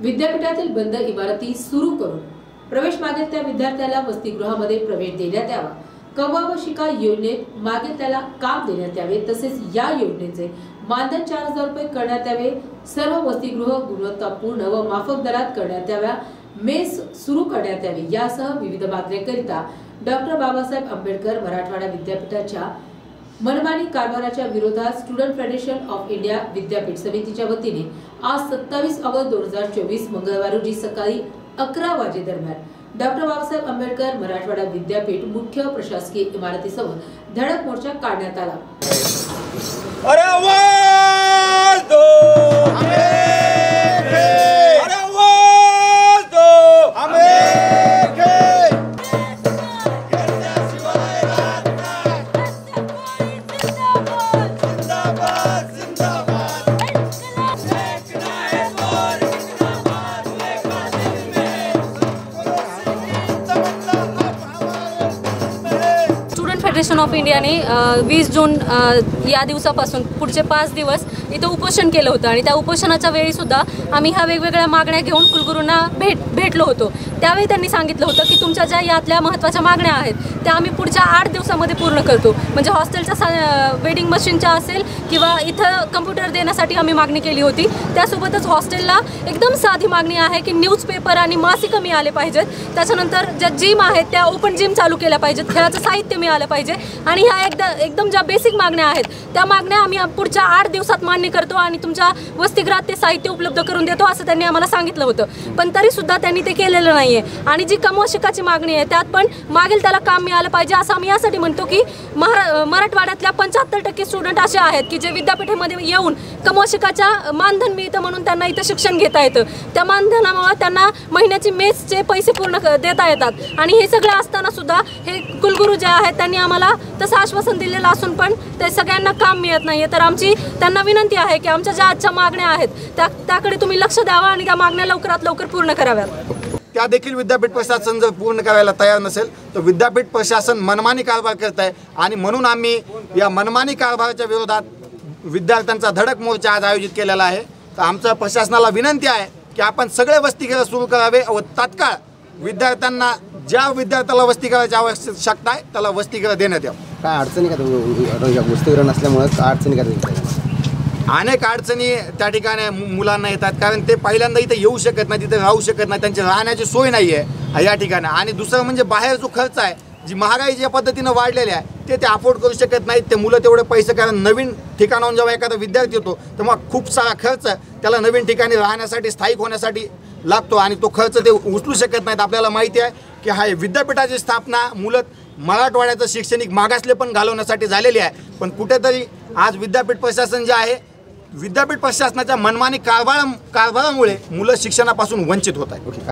विद्यापीठातील बंद इमारती सुरू करून प्रवेश मागेल त्या विद्यार्थ्याला वसतिगृहामध्ये प्रवेश देण्यात यावा. कवा व शिका योजनेत मागेल त्याला काम देण्यात यावे. तसेच या योजनेचे मानधन चार हजार रुपये करण्यात यावे. सर्व वसतिगृह गुणवत्तापूर्ण व माफक दरात करण्यात याव्या. मेस सुरू करण्यात यावी. यासह विविध मागण्यांकरिता डॉक्टर बाबासाहेब आंबेडकर मराठवाडा विद्यापीठाच्या मनमानी कारभाराच्या विरोधात स्टुडंट फेडरेशन ऑफ इंडिया विद्यापीठ समितीच्या वतीने आज सत्तावीस ऑगस्ट दोन हजार चोवीस मंगळवार रोजी सकाळी अकरा वाजेदरम्यान डॉक्टर बाबासाहेब आंबेडकर मराठवाडा विद्यापीठ मुख्य प्रशासकीय इमारतीसमोर धडक मोर्चा काढण्यात आला. अरे आवाज अरे फेडरेशन ऑफ इंडियाने वीस जून या दिवसापासून पुढचे पाच दिवस इथं उपोषण केलं होतं. आणि त्या उपोषणाच्या वेळीसुद्धा आम्ही ह्या वेगवेगळ्या मागण्या घेऊन कुलगुरूंना भेट भेटलो होतो. त्यावेळी त्यांनी सांगितलं होतं की तुमच्या ज्या यातल्या महत्त्वाच्या मागण्या आहेत त्या आम्ही पुढच्या आठ दिवसामध्ये पूर्ण करतो. म्हणजे हॉस्टेलच्या सा वेडिंग मशीनच्या असेल किंवा इथं कम्प्युटर देण्यासाठी आम्ही मागणी केली होती. त्यासोबतच हॉस्टेलला एकदम साधी मागणी आहे की न्यूजपेपर आणि मासिकं मिळाले पाहिजेत. त्याच्यानंतर ज्या जिम आहेत त्या ओपन जिम चालू केल्या पाहिजेत. खेळाचं साहित्य मिळालं पाहिजे. आणि ह्या एकदा एकदम ज्या बेसिक मागण्या आहेत त्या मागण्या आम्ही पुढच्या आठ दिवसात मान्य करतो आणि तुमच्या वसतिगृहात ते साहित्य उपलब्ध करून देतो असं त्यांनी आम्हाला सांगितलं होतं. पण तरीसुद्धा त्यांनी ते केलेलं नाही आहे आणि जी कमवशिकाची मागणी आहे त्यात पण मागेल त्याला काम मिळालं पाहिजे असं आम्ही यासाठी म्हणतो की महा मराठवाड्यातल्या पंच्याहत्तर टक्के स्टुडंट असे आहेत की जे विद्यापीठामध्ये येऊन कमवशिकाच्या मानधन मिळतं म्हणून त्यांना इथं शिक्षण घेता येतं. त्या मानधनामुळे त्यांना महिन्याची मेसचे पैसे पूर्ण देता येतात. आणि हे सगळं असताना सुद्धा हे कुलगुरू जे आहेत त्यांनी आम्हाला तसं आश्वासन दिलेलं असून पण ते सगळ्यांना काम मिळत नाही तर आमची त्यांना विनंती आहे की आमच्या ज्या आजच्या मागण्या आहेत त्या त्याकडे तुम्ही लक्ष द्यावं आणि त्या मागण्या लवकरात लवकर पूर्ण कराव्यात. त्या देखील विद्यापीठ प्रशासन जर पूर्ण करायला तयार नसेल तर विद्यापीठ प्रशासन मनमानी कारभार करत आहे आणि म्हणून आम्ही या मनमानी कारभाराच्या विरोधात विद्यार्थ्यांचा धडक मोर्चा आज आयोजित केलेला आहे. तर आमचं प्रशासनाला विनंती आहे की आपण सगळे वसतिगृह सुरू करावे व तात्काळ विद्यार्थ्यांना ज्या विद्यार्थ्याला वसतिगृहाची आवश्यकता आहे त्याला वसतिगृह देण्यात यावं. काय अडचणी का नसल्यामुळे काय अडचणी का? अनेक अडचणी त्या ठिकाणी मुलांना येतात कारण ते पहिल्यांदा इथे येऊ शकत नाही तिथे राहू शकत नाही त्यांची राहण्याची सोय नाही आहे या ठिकाणी. आणि दुसरं म्हणजे बाहेर जो खर्च आहे जी महागाई ज्या पद्धतीनं वाढलेली आहे ते ते अफोर्ड करू शकत नाहीत ते मुलं तेवढे पैसे कारण नवीन ठिकाणाहून जेव्हा एखादा विद्यार्थी येतो तेव्हा खूप सारा खर्च त्याला नवीन ठिकाणी राहण्यासाठी स्थायिक होण्यासाठी लागतो आणि तो खर्च ते उचलू शकत नाहीत आपल्याला माहिती आहे. की हा विद्यापीठाची स्थापना मुलं मराठवाड्याचं शैक्षणिक मागासले पण घालवण्यासाठी झालेली आहे. पण कुठेतरी आज विद्यापीठ प्रशासन जे आहे विद्यापीठ प्रशासनाच्या मनमानी कारभारा कारभारामुळे मुलं शिक्षणापासून वंचित होत आहे